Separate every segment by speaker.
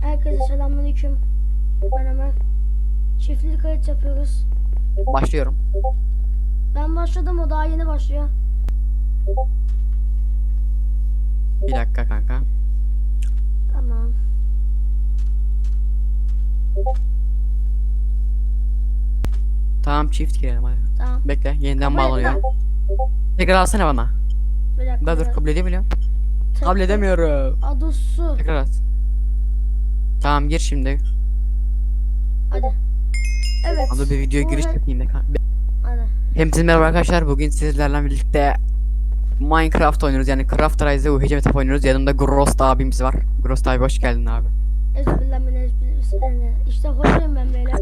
Speaker 1: Herkese selamünaleyküm. Ben Ömer. Çiftli kayıt yapıyoruz.
Speaker 2: Başlıyorum.
Speaker 1: Ben başladım o daha yeni başlıyor.
Speaker 2: Bir dakika kanka.
Speaker 1: Tamam.
Speaker 2: Tamam çift girelim hadi.
Speaker 1: Tamam.
Speaker 2: Bekle yeniden
Speaker 1: Kabul
Speaker 2: bağlanıyor.
Speaker 1: etmem.
Speaker 2: Tekrar alsana bana.
Speaker 1: Bir dakika.
Speaker 2: Daha dur kabul edemiyorum.
Speaker 1: Tek-
Speaker 2: Kabul edemiyorum.
Speaker 1: Adı su.
Speaker 2: Tekrar at. Tamam gir şimdi.
Speaker 1: Hadi. Evet.
Speaker 2: Hadi bir video giriş yapayım.
Speaker 1: Hadi.
Speaker 2: Hepinize merhaba arkadaşlar. Bugün sizlerle birlikte Minecraft oynuyoruz. Yani Craft Rise'ı UHC Metap oynuyoruz. Yanımda Grost abimiz var. Grost abi hoş geldin abi.
Speaker 1: Ezbirlenmen İşte hoşçayım ben böyle.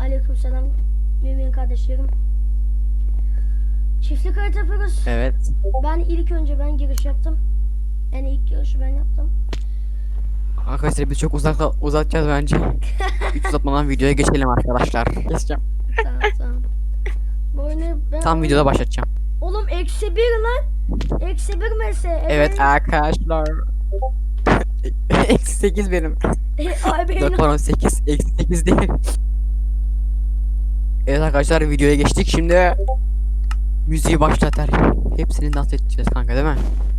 Speaker 1: Aleyküm selam. Mümin kardeşlerim. Çiftli kayıt yapıyoruz.
Speaker 2: Evet.
Speaker 1: Ben ilk önce ben giriş yaptım. Yani ilk girişi ben yaptım.
Speaker 2: Arkadaşlar biz çok uzakta uzatacağız bence. Hiç uzatmadan videoya geçelim arkadaşlar. Geçeceğim.
Speaker 1: tamam tamam. Bu oyunu ben...
Speaker 2: Tam videoda başlatacağım.
Speaker 1: Oğlum eksi bir lan. Eksi bir mese.
Speaker 2: Evet arkadaşlar. Eksi 8 benim.
Speaker 1: Ay benim.
Speaker 2: 4 pardon 8. Eksi 8 değil. Evet arkadaşlar videoya geçtik. Şimdi müziği başlat her. Hepsini dans edeceğiz kanka değil mi?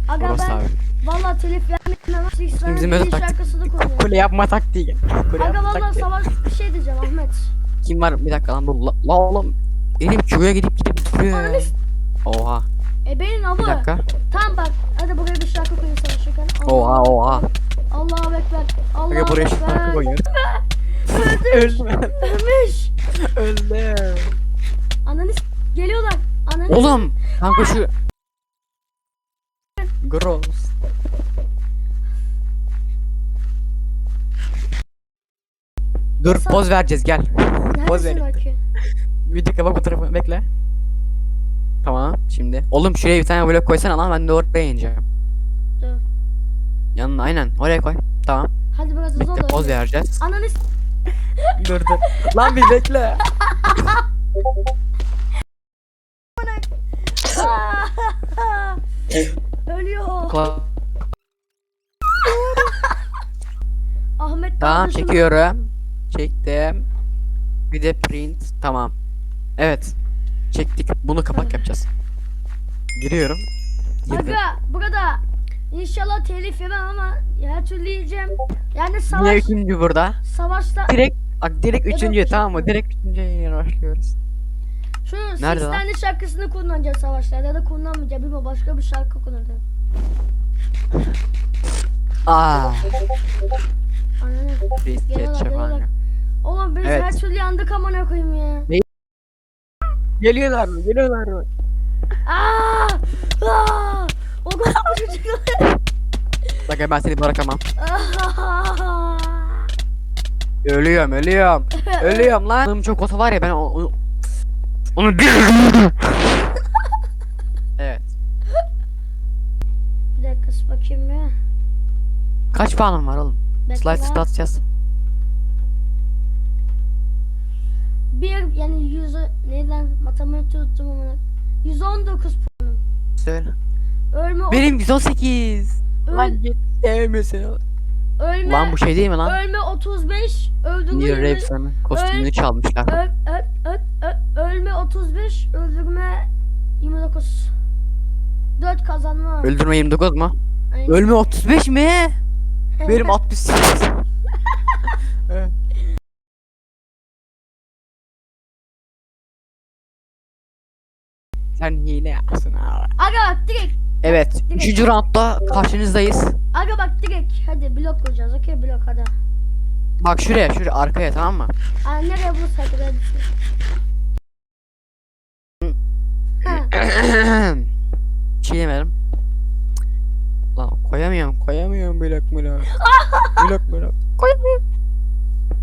Speaker 1: Aga
Speaker 2: Orası
Speaker 1: ben
Speaker 2: abi.
Speaker 1: Valla telif vermem. İsrail'in
Speaker 2: Bizim
Speaker 1: bir
Speaker 2: öyle taktik.
Speaker 1: şarkısını koyuyorum.
Speaker 2: Kule yapma taktiği. Kule
Speaker 1: Aga
Speaker 2: yapma
Speaker 1: valla
Speaker 2: taktiği.
Speaker 1: savaş bir şey diyeceğim Ahmet.
Speaker 2: Kim var? Bir dakika lan dur. La, la oğlum. Elim Q'ya gidip gidip duruyor.
Speaker 1: Ananı
Speaker 2: ya.
Speaker 1: s-
Speaker 2: Oha.
Speaker 1: E benim
Speaker 2: Bir
Speaker 1: avı.
Speaker 2: dakika.
Speaker 1: Tamam bak. Hadi buraya bir şarkı koyun savaşırken.
Speaker 2: Oha oha.
Speaker 1: Allahu Ekber. Allahu
Speaker 2: Aga buraya şu
Speaker 1: Ekber.
Speaker 2: şarkı koyuyor.
Speaker 1: Öldü.
Speaker 2: Ölme.
Speaker 1: Ölmüş.
Speaker 2: Öldüm.
Speaker 1: Ananı s- geliyorlar. Ananı
Speaker 2: Oğlum. Kanka şu. Gross. Dur
Speaker 1: Nasıl-
Speaker 2: poz vereceğiz gel. poz verin.
Speaker 1: Aki?
Speaker 2: Bir dakika bak bu tarafa bekle. Tamam şimdi. Oğlum şuraya bir tane blok koysana lan ben de oraya ineceğim.
Speaker 1: Dur.
Speaker 2: Yanına aynen oraya koy. Tamam.
Speaker 1: Hadi biraz hızlı
Speaker 2: Bekle poz vereceğiz.
Speaker 1: Ananı
Speaker 2: dur dur. lan bir bekle.
Speaker 1: Ölüyor.
Speaker 2: Kla-
Speaker 1: Ahmet
Speaker 2: Tamam çekiyorum. Çektim. Bir de print. Tamam. Evet. Çektik. Bunu kapak yapacağız. Giriyorum. Girdim.
Speaker 1: Aga burada inşallah telif yemem ama her türlü yiyeceğim. Yani savaş
Speaker 2: üçüncü burada?
Speaker 1: savaşta
Speaker 2: Direkt bak direkt üçüncü tamam mı? Direkt üçüncüye başlıyoruz.
Speaker 1: şu
Speaker 2: Nerede
Speaker 1: Six
Speaker 2: lan?
Speaker 1: tane şarkısını kullanacağız savaşlarda ya da kullanmayacağım bilmiyorum başka bir şarkı kullanacağım.
Speaker 2: Aa.
Speaker 1: Ananı.
Speaker 2: Biz ketçap anne.
Speaker 1: Oğlum biz
Speaker 2: Evet.
Speaker 1: her türlü yandık amına koyayım ya.
Speaker 2: Geliyorlar mı? Geliyorlar mı?
Speaker 1: Aa! Aa! O kadar çocuklar.
Speaker 2: Bak ben seni bırakamam.
Speaker 1: Aa!
Speaker 2: Ölüyorum, ölüyorum. ölüyorum lan. Benim çok oto var ya ben onu onu bir Evet.
Speaker 1: Bir dakika bakayım ya.
Speaker 2: Kaç puanım var oğlum?
Speaker 1: Bekle
Speaker 2: Slide
Speaker 1: lan.
Speaker 2: stat
Speaker 1: Bir yani yüz ne lan matematik tuttum amına. 119 puanım.
Speaker 2: Söyle.
Speaker 1: Ölme
Speaker 2: Benim 118.
Speaker 1: öl-
Speaker 2: Lan git sevmiyorsun.
Speaker 1: ölme
Speaker 2: Lan bu şey değil mi lan?
Speaker 1: ölme 35 öldürme
Speaker 2: Niye
Speaker 1: 20
Speaker 2: rap sana kostümünü
Speaker 1: Öl-
Speaker 2: çalmışlar.
Speaker 1: öl, öl, öl, öl, ölme 35 öldürme 29 4 kazanma.
Speaker 2: Öldürme 29 mu?
Speaker 1: Aynen.
Speaker 2: Ölme 35 mi? Benim 68. Evet. Sen hile yapsın abi.
Speaker 1: Aga bak direkt.
Speaker 2: Evet.
Speaker 1: Direkt.
Speaker 2: Üçüncü roundda karşınızdayız.
Speaker 1: Aga bak direkt. Hadi blok koyacağız. Okey blok hadi.
Speaker 2: Bak şuraya şuraya arkaya tamam mı?
Speaker 1: Aa, nereye bulursak hadi.
Speaker 2: Şey demedim. Lan koyamıyorum koyamıyorum blok blok. blok blok. Koyamıyorum.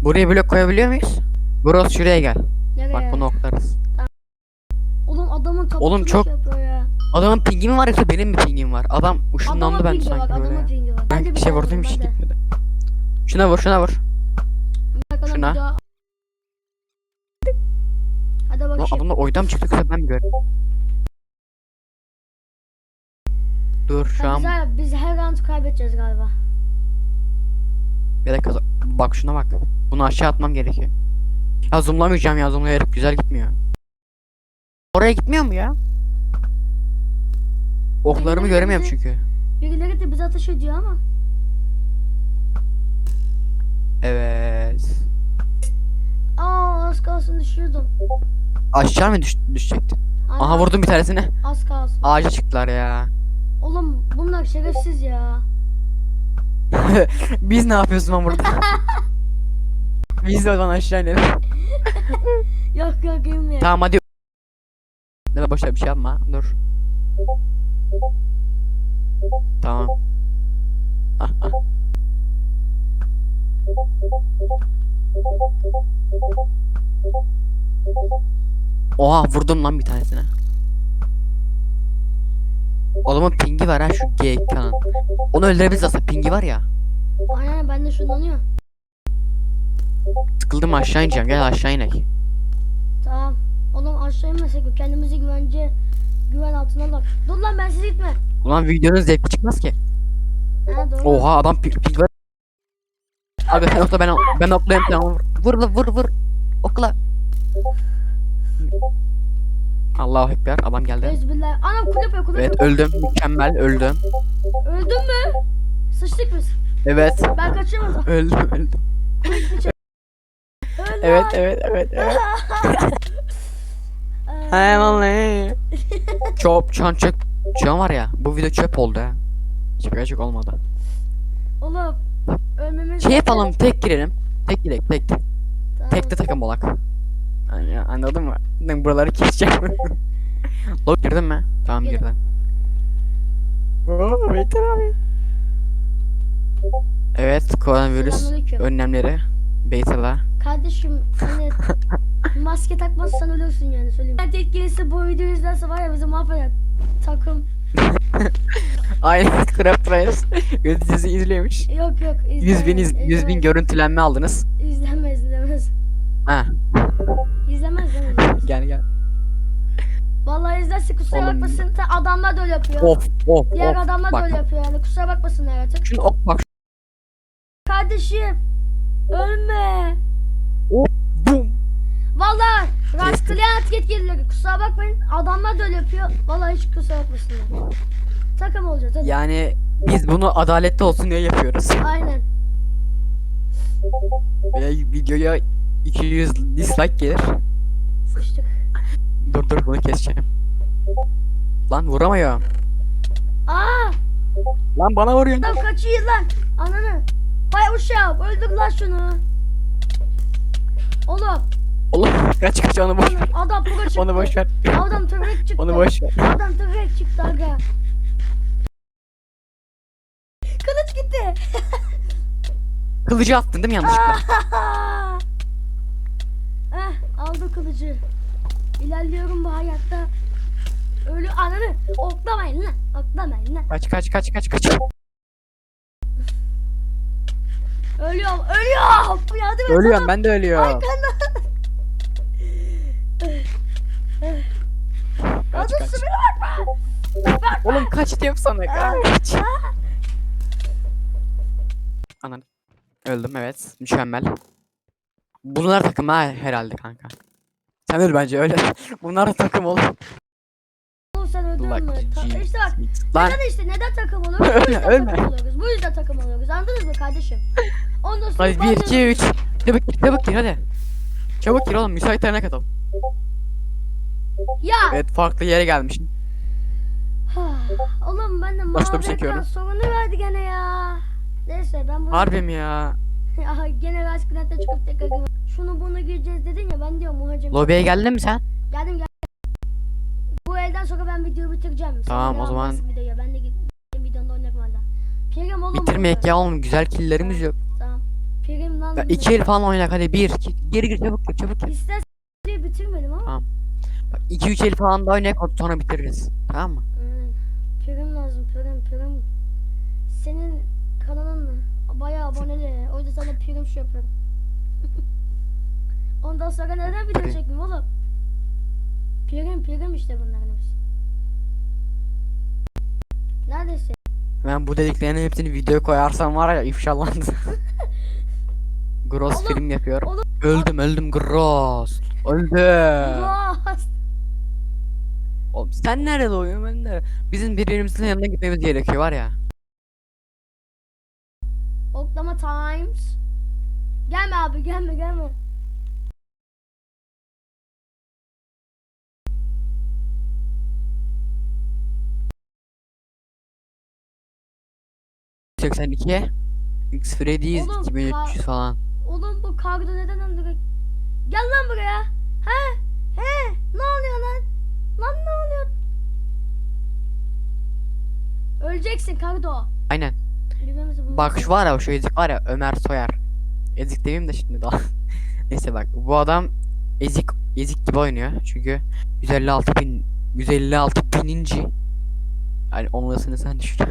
Speaker 2: Buraya blok koyabiliyor muyuz? Burası şuraya gel.
Speaker 1: Nereye?
Speaker 2: Bak bunu oklarız.
Speaker 1: Oğlum kapısını
Speaker 2: Oğlum çok-
Speaker 1: şey yapıyor ya.
Speaker 2: Adamın pingi mi var yoksa benim mi pingim var? Adam
Speaker 1: Adamın
Speaker 2: ben
Speaker 1: pingi
Speaker 2: sanki böyle. ya.
Speaker 1: pingi var.
Speaker 2: Ben bir şey vurdum hiç
Speaker 1: hadi.
Speaker 2: gitmedi. Şuna vur şuna vur.
Speaker 1: Bakalım
Speaker 2: Şuna.
Speaker 1: bir daha. Hadi
Speaker 2: Lan
Speaker 1: bakayım.
Speaker 2: adamlar oydan mı çıktı yoksa ben mi gördüm? Dur şu an
Speaker 1: güzel, biz her round kaybedeceğiz galiba.
Speaker 2: Bir dakika bak şuna bak. Bunu aşağı atmam gerekiyor. Ya zoomlamayacağım ya zoomlayarak güzel gitmiyor. Oraya gitmiyor mu ya? Oklarımı göremiyorum çünkü.
Speaker 1: Birileri de bize ateş ediyor ama.
Speaker 2: Evet.
Speaker 1: Aa az kalsın düşüyordum.
Speaker 2: Aşağı mı düş düşecektin?
Speaker 1: Aynen,
Speaker 2: Aha vurdum bir tanesini.
Speaker 1: Az kalsın.
Speaker 2: Ağaca çıktılar ya.
Speaker 1: Oğlum bunlar şerefsiz ya.
Speaker 2: Biz ne yapıyorsun lan burada? Biz de oradan aşağı inelim.
Speaker 1: Yok yok yemin
Speaker 2: Tamam hadi. Boşver bir şey yapma. Dur. Tamam. Ah, ah. Oha vurdum lan bir tanesine. Adamın pingi var ha şu G ekranın. Onu öldürebiliriz aslında pingi var ya.
Speaker 1: Aynen ben de şunlanıyor.
Speaker 2: Sıkıldım aşağı ineceğim gel aşağı inek.
Speaker 1: Tamam. Oğlum aşağı inmesek mi? Kendimizi güvence güven altına alak. Dur lan ben siz gitme.
Speaker 2: Ulan videonun zevki çıkmaz ki.
Speaker 1: Ha doğru.
Speaker 2: Oha adam ping, ping var. Abi sen okla ben ben oklayayım sen vur. Vur vur vur. Okla. Allahu ekber adam geldi.
Speaker 1: Ezbillah. Anam kulüp ya kulüp.
Speaker 2: Evet öldüm mükemmel öldüm.
Speaker 1: Öldün mü? Sıçtık biz.
Speaker 2: Evet
Speaker 1: Ben kaçamadım.
Speaker 2: öldüm öldüm.
Speaker 1: Öldü
Speaker 2: Evet evet evet evet. Hey vallahi. Çöp çan çöp. Çan var ya bu video çöp oldu ha. Hiç gerçek olmadı.
Speaker 1: Oğlum ölmemiz
Speaker 2: Şey yapalım tek girelim. Tek girek tek.
Speaker 1: Tamam.
Speaker 2: Tek de takım olak. Yani anladın mı? Ben buraları keseceğim. Log girdin mi? Tamam
Speaker 1: Girdim.
Speaker 2: girdim. Oo, Beyter abi. Evet, koronavirüs
Speaker 1: Selamünaleyküm.
Speaker 2: önlemleri Beyter'da.
Speaker 1: Kardeşim hani maske takmazsan ölürsün yani söyleyeyim. Tek gelirse bu videoyu izlerse var ya bizi mahveder. Takım.
Speaker 2: Aynen Crab Price yöneticisi izlemiş.
Speaker 1: Yok yok.
Speaker 2: 100 bin, iz, 100 bin
Speaker 1: izlemez.
Speaker 2: görüntülenme aldınız.
Speaker 1: İzlemez izlemez.
Speaker 2: Ha,
Speaker 1: İzlemez izlemez.
Speaker 2: gel gel.
Speaker 1: Vallahi izlerse kusura
Speaker 2: Oğlum.
Speaker 1: bakmasın. Ta adamlar da öyle yapıyor.
Speaker 2: Of of
Speaker 1: Diğer
Speaker 2: of.
Speaker 1: adamlar da
Speaker 2: Bak,
Speaker 1: öyle yapıyor yani kusura bakmasınlar artık.
Speaker 2: şunu ok bak.
Speaker 1: Kardeşim ölme.
Speaker 2: Bum.
Speaker 1: Vallahi
Speaker 2: Kestim.
Speaker 1: rastlayan yetkilileri kusura bakmayın. Adamlar da öyle yapıyor. Vallahi hiç kusura bakmasınlar. Takım olacağız hadi.
Speaker 2: Yani biz bunu adaletli olsun diye yapıyoruz.
Speaker 1: Aynen.
Speaker 2: Ve videoya 200 dislike gelir.
Speaker 1: Sıçtık.
Speaker 2: Dur dur bunu keseceğim. Lan vuramıyor.
Speaker 1: Aa!
Speaker 2: Lan bana vuruyor.
Speaker 1: Adam kaçıyor lan. Ananı. Vay uşağım öldür lan şunu. Oğlum.
Speaker 2: Oğlum kaç kaç onu boş ver.
Speaker 1: Adam pro çıktı.
Speaker 2: Onu boş ver.
Speaker 1: Adam tırrek çıktı.
Speaker 2: Onu boş ver.
Speaker 1: Adam tırrek çıktı aga. Kılıç gitti.
Speaker 2: Kılıcı attın değil mi yanlışlıkla?
Speaker 1: eh aldı kılıcı. İlerliyorum bu hayatta. Ölü ananı. Oklamayın lan. Oklamayın lan.
Speaker 2: Kaç kaç kaç kaç kaç.
Speaker 1: Ölüyorum. Ölüyorum. Yardım et.
Speaker 2: Ölüyorum ben de ölüyorum.
Speaker 1: Arkanda.
Speaker 2: Kaç kaç. Oğlum kaç diyorum sana kaç. Anan. Öldüm evet. Mükemmel. Bunlar takım ha herhalde kanka. Sen öl bence öyle. Bunlar takım oğlum.
Speaker 1: Oğlum sen öldün mü? Ta-
Speaker 2: G,
Speaker 1: işte bak.
Speaker 2: Lan
Speaker 1: Neden işte neden takım oluyoruz? Bu yüzden
Speaker 2: ölme.
Speaker 1: takım oluyoruz. Bu yüzden takım oluyoruz. Anladınız mı kardeşim? Ondan sonra
Speaker 2: hadi 1 2 3. Çabuk gir çabuk gir hadi. Çabuk gir oğlum müsait yerine katıl.
Speaker 1: Ya.
Speaker 2: Evet farklı yere gelmişim.
Speaker 1: Oğlum ben de
Speaker 2: Başta bir çekiyorum.
Speaker 1: sorunu verdi gene ya. Neyse ben bunu...
Speaker 2: Harbi mi ya?
Speaker 1: Ya gene Raskınat'ta çıkıp tekrar. Şunu bunu gireceğiz dedin ya ben diyorum muhacım.
Speaker 2: Lobiye geldin mi sen?
Speaker 1: Geldim geldim. Bu elden sonra ben videoyu bitireceğim.
Speaker 2: Tamam, o
Speaker 1: devam
Speaker 2: zaman-
Speaker 1: Videoya. Ben de git videonda oynarım hala. Pirim oğlum.
Speaker 2: Bitirmeyek ya oğlum güzel killlerimiz yok.
Speaker 1: Tamam. Pirim lan.
Speaker 2: Ya iki el falan oynak hadi bir. Geri gir çabuk gir çabuk gir.
Speaker 1: İstersen videoyu bitirmedim ama.
Speaker 2: Tamam. Bak 2 3 el falan da oynak sonra bitiririz. Tamam mı?
Speaker 1: Hmm. Prim lazım prim prim. Senin kanalın bayağı aboneli. O yüzden sana prim şey yapıyorum. Ondan sonra neden video çekmeyeyim oğlum? Prim prim işte bunların hepsi. Neredesin?
Speaker 2: Ben bu dediklerinin hepsini videoya koyarsam var ya ifşalandı. Gross
Speaker 1: Oğlum,
Speaker 2: film yapıyor.
Speaker 1: oğlum.
Speaker 2: Öldüm öldüm Gross. Öldüm.
Speaker 1: Rost.
Speaker 2: Oğlum sen nerede doğuyorsun ben nerede? Bizim birbirimizin yanına gitmemiz gerekiyor var ya.
Speaker 1: Oklama Times. Gelme abi gelme gelme.
Speaker 2: ...82... X Freddy's
Speaker 1: Oğlum,
Speaker 2: 2300 falan.
Speaker 1: Oğlum bu kargo neden öldürük? Gel lan buraya. He? He? Ne oluyor lan? Lan ne oluyor? Öleceksin kardo.
Speaker 2: Aynen. Bak şu var ya şu ezik var ya Ömer Soyar. Ezik demeyeyim de şimdi daha. Neyse bak bu adam ezik ezik gibi oynuyor çünkü 156 bin 156 bininci yani onlasını sen düşün.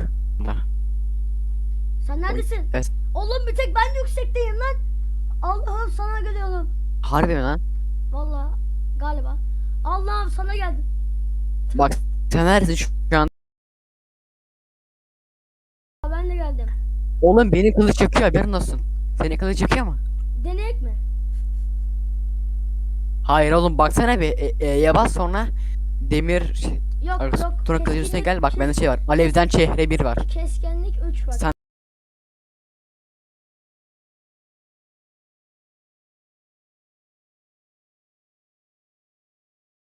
Speaker 1: Sen neredesin?
Speaker 2: evet.
Speaker 1: Oğlum bir tek ben yüksekteyim lan. Allah'ım sana geliyorum.
Speaker 2: Harbi mi lan?
Speaker 1: Vallahi galiba. Allah'ım sana geldim.
Speaker 2: Bak sen neredesin şu an?
Speaker 1: Ben de geldim.
Speaker 2: Oğlum beni kılıç yakıyor haberin olsun. Seni kılıç yakıyor mu?
Speaker 1: Deneyek mi?
Speaker 2: Hayır oğlum baksana bir e, E'ye bas sonra demir şey,
Speaker 1: Yok yok.
Speaker 2: Turan kılıcın üstüne
Speaker 1: keskinlik-
Speaker 2: gel bak bende şey var. Alevden çehre bir var.
Speaker 1: Keskinlik 3 var.
Speaker 2: Sen